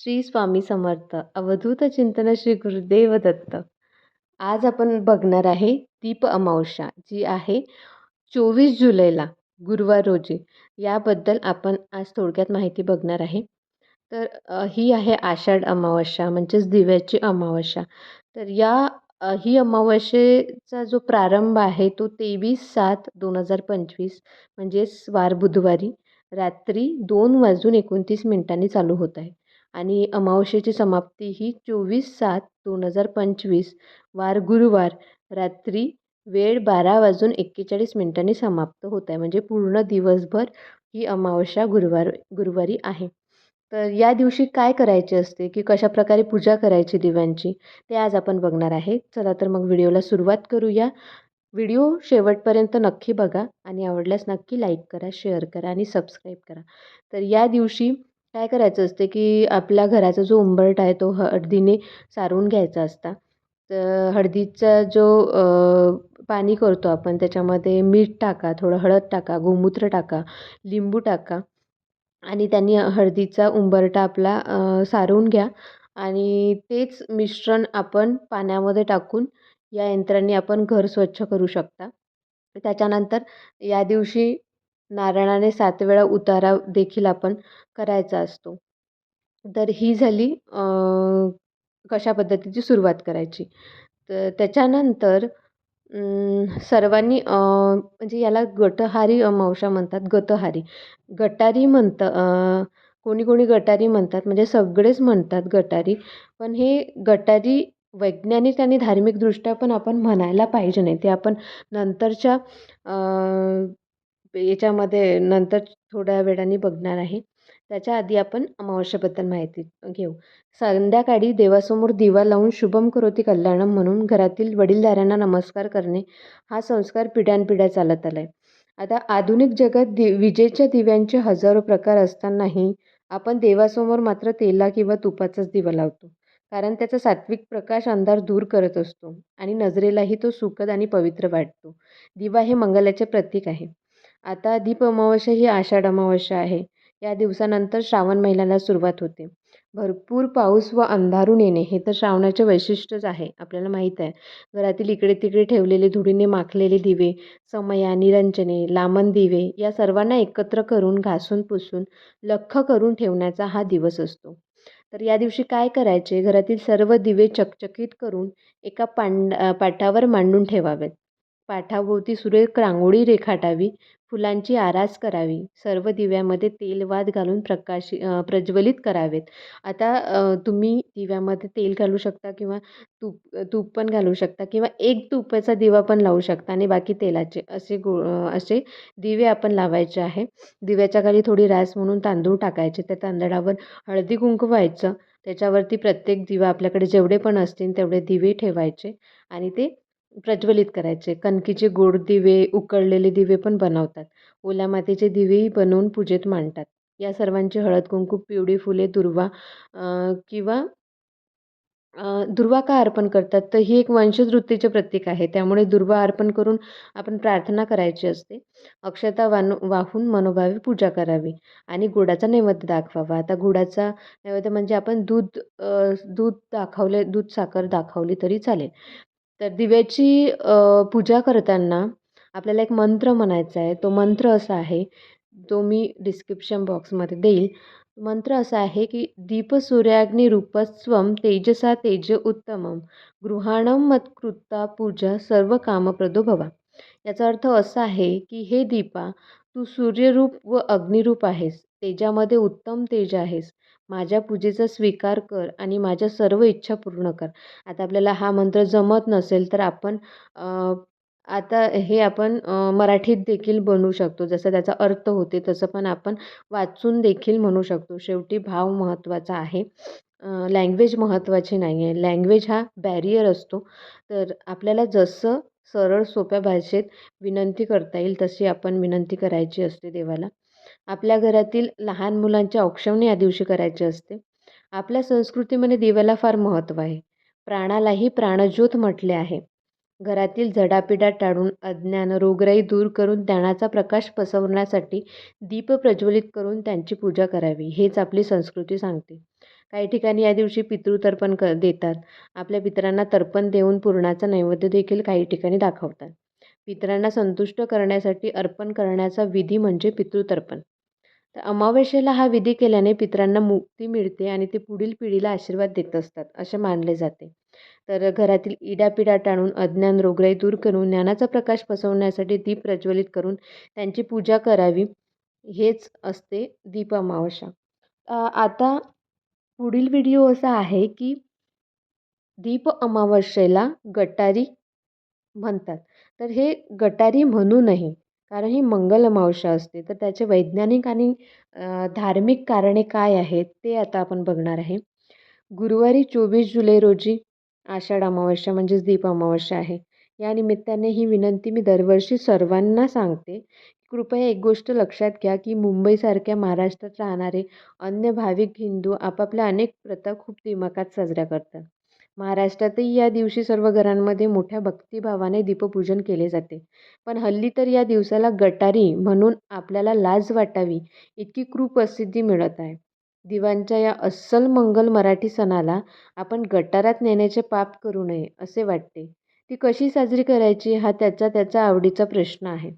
श्री स्वामी समर्थ. अवधूत चिंतन श्री गुरुदेव दत्त. आज आपण बघणार आहे दीप अमावस्या जी आहे चोवीस जुलैला गुरुवार रोजी. याबद्दल आपण आज थोडक्यात माहिती बघणार आहे. तर ही आहे आषाढ अमावस्या म्हणजेच दिव्याची अमावस्या. तर या ही अमावस्येचा जो प्रारंभ आहे तो तेवीस सात दोन हजार पंचवीस म्हणजेच वार बुधवारी रात्री दोन वाजून एकोणतीस मिनिटांनी चालू होत आहे. आणि अमावस्येची समाप्ती ही चोवीस सात दोन हजार पंचवीस वार गुरुवार रात्री वेळ बारा वाजून एक्केचाळीस मिनिटांनी समाप्त होत आहे म्हणजे पूर्ण दिवसभर ही अमावस्या गुरुवार गुरुवारी आहे. तर या दिवशी काय करायचे असते की कशाप्रकारे पूजा करायची दिव्यांची ते आज आपण बघणार आहे. चला तर मग व्हिडिओला सुरुवात करूया. व्हिडिओ शेवटपर्यंत नक्की बघा आणि आवडल्यास नक्की लाईक करा शेअर करा आणि सबस्क्राईब करा. तर या दिवशी काय करायचं असते की आपल्या घराचा जो उंबरठा आहे तो हळदीने सारून घ्यायचा असता. तर हळदीचा जो पाणी करतो आपण त्याच्यामध्ये मीठ टाका थोडं हळद टाका गोमूत्र टाका लिंबू टाका आणि त्यांनी हळदीचा उंबरठा आपला सारवून घ्या आणि तेच मिश्रण आपण पाण्यामध्ये टाकून या यंत्राने आपण घर स्वच्छ करू शकता. त्याच्यानंतर या दिवशी नारळाने सात वेळा उतारा देखील आपण करायचा असतो. तर ही झाली कशा पद्धतीची सुरुवात करायची? तर त्याच्यानंतर सर्वांनी म्हणजे याला गटहारी मावशा म्हणतात. गतहारी गटारी म्हणतं कोणी कोणी गटारी म्हणतात. म्हणजे सगळेच म्हणतात गटारी. पण हे गटारी वैज्ञानिक आणि धार्मिकदृष्ट्या पण आपण म्हणायला पाहिजे नाही. ते आपण नंतरच्या याच्यामध्ये नंतर थोड्या वेळाने बघणार आहे. त्याच्या आधी आपण अमावस्येबद्दल माहिती घेऊ. संध्याकाळी देवासमोर दिवा लावून शुभम करोती कल्याणम म्हणून घरातील वडीलधाऱ्यांना नमस्कार करणे हा संस्कार पिढ्यानपिढ्या चालत आला आहे आता आधुनिक जगात दि विजेच्या दिव्यांचे हजारो प्रकार असतानाही आपण देवासमोर मात्र तेला किंवा तुपाचाच दिवा लावतो. कारण त्याचा सात्विक प्रकाश अंधार दूर करत असतो आणि नजरेलाही तो सुखद आणि पवित्र वाटतो. दिवा हे मंगलाचे प्रतीक आहे. आता दीप अमावस्या ही आषाढ अमावस्या आहे. या दिवसानंतर श्रावण महिन्याला सुरुवात होते. भरपूर पाऊस व अंधारून येणे हे तर श्रावणाचे वैशिष्ट्यच आहे आपल्याला माहीत आहे. घरातील इकडे तिकडे ठेवलेले धुडीने माखलेले दिवे समया निरंजने लामन दिवे या सर्वांना एकत्र करून घासून पुसून लख्ख करून ठेवण्याचा हा दिवस असतो. तर या दिवशी काय करायचे? घरातील सर्व दिवे चकचकीत करून एका पांड पाटावर मांडून ठेवावेत. पाठाभोवती सुरेख रांगोळी रेखाटावी. फुलांची आरास करावी. सर्व दिव्यामध्ये तेलवाद घालून प्रकाश प्रज्वलित करावेत. आता तुम्ही दिव्यामध्ये तेल घालू शकता किंवा तूप तूप पण घालू शकता किंवा एक तुपाचा दिवा पण लावू शकता आणि बाकी तेलाचे असे गो असे दिवे आपण लावायचे आहे. दिव्याच्या खाली थोडी रास म्हणून तांदूळ टाकायचे. त्या तांदळावर हळदी कुंकू व्हायचं. त्याच्यावरती प्रत्येक दिवा आपल्याकडे जेवढे पण असतील तेवढे दिवे ठेवायचे आणि ते प्रज्वलित करायचे. कणकीचे गोड दिवे उकळलेले दिवे पण बनवतात. ओल्या मातीचे दिवेही बनवून पूजेत मांडतात. या सर्वांची हळद कुंकू पिवळी फुले दुर्वा किंवा दुर्वा का अर्पण करतात. तर ही एक वंशवृत्तीचे प्रतीक आहे. त्यामुळे दुर्वा अर्पण करून आपण प्रार्थना करायची असते. अक्षता वान वाहून मनोभावे पूजा करावी आणि गुडाचा नैवेद्य दाखवावा. आता गुडाचा नैवेद्य म्हणजे आपण दूध दूध दाखवले दूध साखर दाखवली तरी चालेल. तर दिव्याची पूजा करताना आपल्याला एक मंत्र म्हणायचा आहे. तो मंत्र असा आहे तो मी डिस्क्रिप्शन बॉक्समध्ये देईल. मंत्र असा आहे की दीप सूर्याग्नि रूपस्वम तेजसा तेज उत्तमम गृहाणम मत्कृता पूजा सर्व कामप्रदो भवा. याचा अर्थ असा आहे की हे दीपा तू सूर्यरूप व अग्निरूप आहेस. तेजामध्ये उत्तम तेज आहेस. माझ्या पूजेचा स्वीकार कर आणि माझ्या सर्व इच्छा पूर्ण कर. आता आपल्याला हा मंत्र जमत नसेल तर आपण आता हे आपण मराठीत देखील बनवू शकतो. जसं त्याचा अर्थ होते तसं पण आपण वाचून देखील म्हणू शकतो. शेवटी भाव महत्त्वाचा आहे. लँग्वेज महत्त्वाची नाही आहे लँग्वेज हा बॅरियर असतो. तर आपल्याला जसं सरळ सोप्या भाषेत विनंती करता येईल तशी आपण विनंती करायची असते देवाला. आपल्या घरातील लहान मुलांचे औक्षवणे या दिवशी करायचे असते. आपल्या संस्कृतीमध्ये दिव्याला फार महत्त्व आहे. प्राणालाही प्राणज्योत म्हटले आहे. घरातील झडापिडा टाळून अज्ञान रोगराई दूर करून ज्ञानाचा प्रकाश पसरवण्यासाठी दीप प्रज्वलित करून त्यांची पूजा करावी हेच आपली संस्कृती सांगते. काही ठिकाणी या दिवशी पितृतर्पण क देतात. आपल्या पितरांना तर्पण देऊन पुरणाचा नैवेद्य देखील काही ठिकाणी दाखवतात. पितरांना संतुष्ट करण्यासाठी अर्पण करण्याचा विधी म्हणजे पितृतर्पण. तर अमावस्येला हा विधी केल्याने पितरांना मुक्ती मिळते आणि ते पुढील पिढीला आशीर्वाद देत असतात असे मानले जाते. तर घरातील इडापिडा टाळून अज्ञान रोगराई दूर करून ज्ञानाचा प्रकाश पसवण्यासाठी दीप प्रज्वलित करून त्यांची पूजा करावी हेच असते दीप अमावस्या. आता पुढील व्हिडिओ असा आहे की दीप अमावस्येला गटारी म्हणतात. तर हे गटारी म्हणू नये. कारण ही मंगल अमावस्या असते. तर त्याचे वैज्ञानिक आणि धार्मिक कारणे काय आहेत ते आता आपण बघणार आहे. गुरुवारी चोवीस जुलै रोजी आषाढ अमावस्या म्हणजेच दीप अमावस्या आहे. या निमित्ताने ही विनंती मी दरवर्षी सर्वांना सांगते. कृपया एक गोष्ट लक्षात घ्या की मुंबईसारख्या महाराष्ट्रात राहणारे अन्य भाविक हिंदू आपापल्या अनेक प्रथा खूप दिमाखात साजऱ्या करतात. महाराष्ट्रातही या दिवशी सर्व घरांमध्ये मोठ्या भक्तिभावाने दीपपूजन केले जाते. पण हल्ली तर या दिवसाला गटारी म्हणून आपल्याला लाज वाटावी इतकी क्रूप मिळत आहे. दिवांच्या या अस्सल मंगल मराठी सणाला आपण गटारात नेण्याचे पाप करू नये असे वाटते. ती कशी साजरी करायची हा त्याचा त्याचा आवडीचा प्रश्न आहे.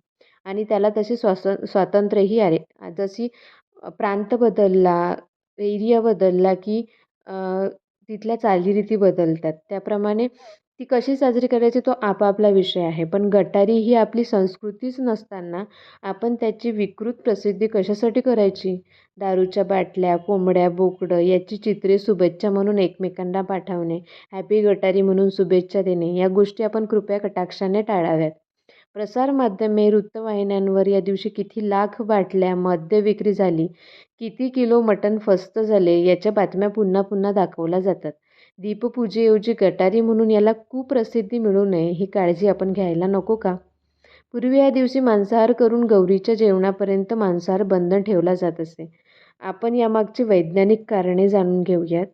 आणि त्याला तसे स्वास स्वातंत्र्यही आले जशी प्रांत बदलला एरिया बदलला की तिथल्या चालीरीती बदलतात. त्याप्रमाणे ती कशी साजरी करायची तो आपापला विषय आहे. पण गटारी ही आपली संस्कृतीच नसताना आपण त्याची विकृत प्रसिद्धी कशासाठी करायची? दारूच्या बाटल्या कोंबड्या बोकडं याची चित्रे शुभेच्छा म्हणून एकमेकांना पाठवणे हॅपी गटारी म्हणून शुभेच्छा देणे या गोष्टी आपण कृपया कटाक्षाने टाळाव्यात. प्रसारमाध्यमे वृत्तवाहिन्यांवर या दिवशी किती लाख बाटल्या मद्य विक्री झाली किती किलो मटण फस्त झाले याच्या बातम्या पुन्हा पुन्हा दाखवल्या जातात. दीपपूजेऐवजी गटारी म्हणून याला कुप्रसिद्धी मिळू नये ही काळजी आपण घ्यायला नको का? पूर्वी या दिवशी मांसाहार करून गौरीच्या जेवणापर्यंत मांसाहार बंधन ठेवला जात असे. आपण यामागची वैज्ञानिक कारणे जाणून घेऊयात.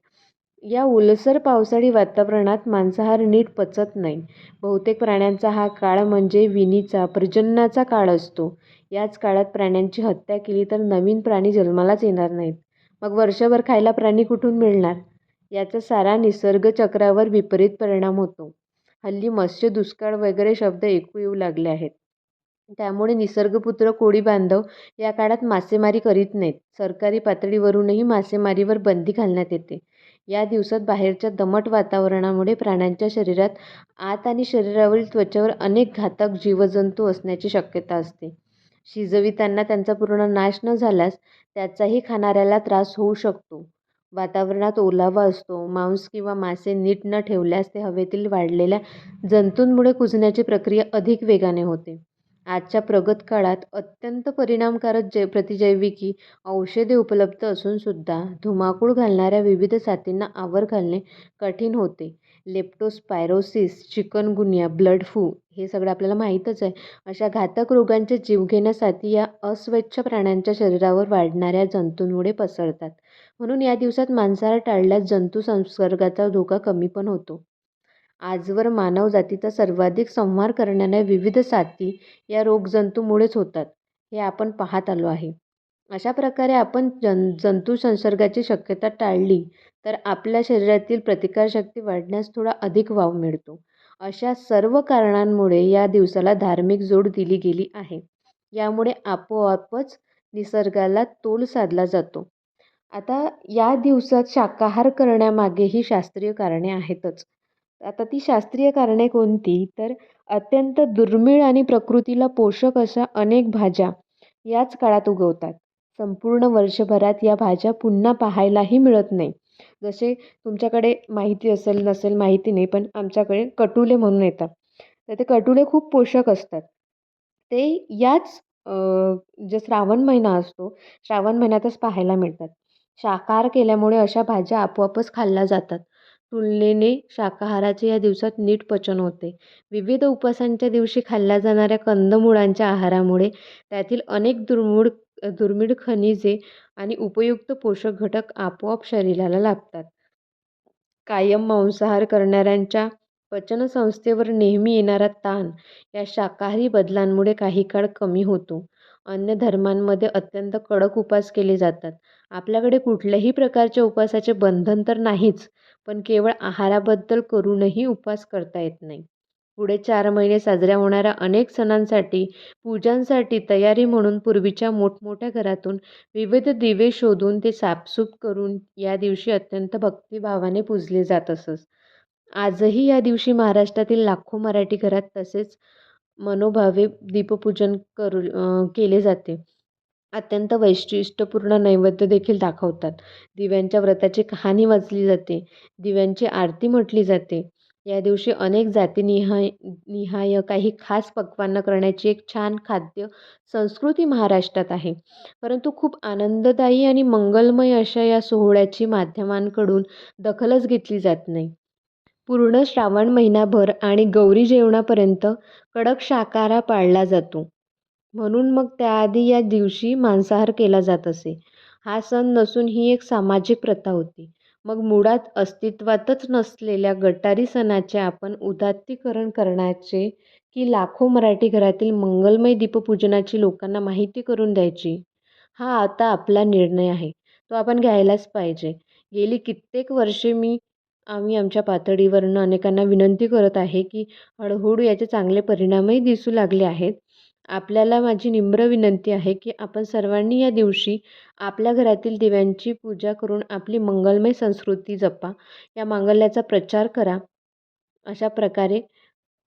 या ओलसर पावसाळी वातावरणात मांसाहार नीट पचत नाही. बहुतेक प्राण्यांचा हा काळ म्हणजे विणीचा प्रजननाचा काळ असतो. याच काळात प्राण्यांची हत्या केली तर नवीन प्राणी जन्मालाच येणार नाहीत. मग वर्षभर खायला प्राणी कुठून मिळणार? याचा सारा निसर्गचक्रावर विपरीत परिणाम होतो. हल्ली मत्स्य दुष्काळ वगैरे शब्द ऐकू येऊ लागले आहेत. त्यामुळे निसर्गपुत्र कोळी बांधव या काळात मासेमारी करीत नाहीत. सरकारी पातळीवरूनही मासेमारीवर बंदी घालण्यात येते. या दिवसात बाहेरच्या दमट वातावरणामुळे प्राण्यांच्या शरीरात आत आणि शरीरावरील त्वचेवर अनेक घातक जीवजंतू असण्याची शक्यता असते. शिजविताना त्यांचा पूर्ण नाश न झाल्यास त्याचाही खाणाऱ्याला त्रास होऊ शकतो. वातावरणात ओलावा असतो. मांस किंवा मासे नीट न ठेवल्यास ते हवेतील वाढलेल्या जंतूंमुळे कुजण्याची प्रक्रिया अधिक वेगाने होते. आजच्या प्रगत काळात अत्यंत परिणामकारक जै प्रतिजैविकी औषधे उपलब्ध असूनसुद्धा धुमाकूळ घालणाऱ्या विविध साथींना आवर घालणे कठीण होते. लेप्टोस्पायरोसिस चिकनगुनिया ब्लड फ्लू हे सगळं आपल्याला माहीतच आहे. अशा घातक रोगांचे जीवघेण्यासाठी या अस्वच्छ प्राण्यांच्या शरीरावर वाढणाऱ्या जंतूंमुळे पसरतात. म्हणून या दिवसात मांसाहार टाळल्यास जंतू संसर्गाचा धोका कमी पण होतो. आजवर मानवजातीचा सर्वाधिक संहार करणाऱ्या विविध साथी या रोगजंतूमुळेच होतात हे आपण पाहत आलो आहे. अशा प्रकारे आपण जन जंतू संसर्गाची शक्यता टाळली तर आपल्या शरीरातील प्रतिकारशक्ती वाढण्यास थोडा अधिक वाव मिळतो. अशा सर्व कारणांमुळे या दिवसाला धार्मिक जोड दिली गेली आहे. यामुळे आपोआपच निसर्गाला तोल साधला जातो. आता या दिवसात शाकाहार करण्यामागेही शास्त्रीय कारणे आहेतच. आता ती शास्त्रीय कारणे कोणती? तर अत्यंत दुर्मिळ आणि प्रकृतीला पोषक अशा अनेक भाज्या याच काळात उगवतात. संपूर्ण वर्षभरात या भाज्या पुन्हा पाहायलाही मिळत नाही. जसे तुमच्याकडे माहिती असेल नसेल माहिती नाही पण आमच्याकडे कटुले म्हणून येतात. तर ते कटुले खूप पोषक असतात. ते याच जे श्रावण महिना असतो श्रावण महिन्यातच पाहायला मिळतात. शाकाहार केल्यामुळे अशा भाज्या आपोआपच खाल्ल्या जातात. तुलनेने शाकाहाराचे या दिवसात नीट पचन होते. विविध उपवासांच्या दिवशी खाल्ल्या जाणाऱ्या कंदमुळांच्या आहारामुळे त्यातील अनेक दुर्मुळ दुर्मिळ खनिजे आणि उपयुक्त पोषक घटक आपोआप शरीराला लाभतात. कायम मांसाहार करणाऱ्यांच्या पचनसंस्थेवर नेहमी येणारा ताण या शाकाहारी बदलांमुळे काही काळ कमी होतो. अन्य धर्मांमध्ये अत्यंत कडक उपास केले जातात. आपल्याकडे कुठल्याही प्रकारच्या उपवासाचे बंधन तर नाहीच पण केवळ आहाराबद्दल करूनही उपवास करता येत नाही. पुढे चार महिने साजऱ्या होणाऱ्या अनेक सणांसाठी पूजांसाठी तयारी म्हणून पूर्वीच्या मोठमोठ्या घरातून विविध दिवे शोधून ते साफसूफ करून या दिवशी अत्यंत भक्तिभावाने पूजले जात असत. आजही या दिवशी महाराष्ट्रातील लाखो मराठी घरात तसेच मनोभावे दीपपूजन करू केले जाते. अत्यंत वैशिष्ट्यपूर्ण नैवेद्य देखील दाखवतात. दिव्यांच्या व्रताची कहाणी वाचली जाते. दिव्यांची आरती म्हटली जाते. या दिवशी अनेक जातीनिहाय निहाय काही खास पक्वान्न करण्याची एक छान खाद्य संस्कृती महाराष्ट्रात आहे. परंतु खूप आनंददायी आणि मंगलमय अशा या सोहळ्याची माध्यमांकडून दखलच घेतली जात नाही. पूर्ण श्रावण महिनाभर आणि गौरी जेवणापर्यंत कडक शाकारा पाळला जातो. म्हणून मग त्याआधी या दिवशी मांसाहार केला जात असे. हा सण नसून ही एक सामाजिक प्रथा होती. मग मुळात अस्तित्वातच नसलेल्या गटारी सणाचे आपण उदात्तीकरण करण्याचे की लाखो मराठी घरातील मंगलमय दीपपूजनाची लोकांना माहिती करून द्यायची? हा आता आपला निर्णय आहे. तो आपण घ्यायलाच पाहिजे. गेली कित्येक वर्षे मी आम्ही आमच्या पातळीवरनं अनेकांना विनंती करत आहे की हळूहळू याचे चांगले परिणामही दिसू लागले आहेत. आपल्याला माझी निम्र विनंती आहे की आपण सर्वांनी या दिवशी आपल्या घरातील दिव्यांची पूजा करून आपली मंगलमय संस्कृती जपा. या मांगल्याचा प्रचार करा. अशा प्रकारे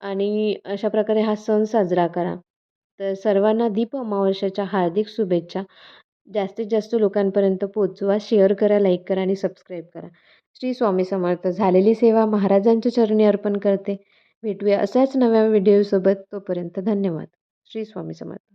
आणि अशा प्रकारे हा सण साजरा करा. तर सर्वांना दीप अमावस्याच्या हार्दिक शुभेच्छा. जास्तीत जास्त लोकांपर्यंत पोचवा शेअर करा लाईक करा आणि सबस्क्राईब करा. श्री स्वामी समर्थ. झालेली सेवा महाराजांच्या चरणी अर्पण करते. भेटूया अशाच नव्या व्हिडिओसोबत. तोपर्यंत धन्यवाद. श्री स्वामी समर्थ.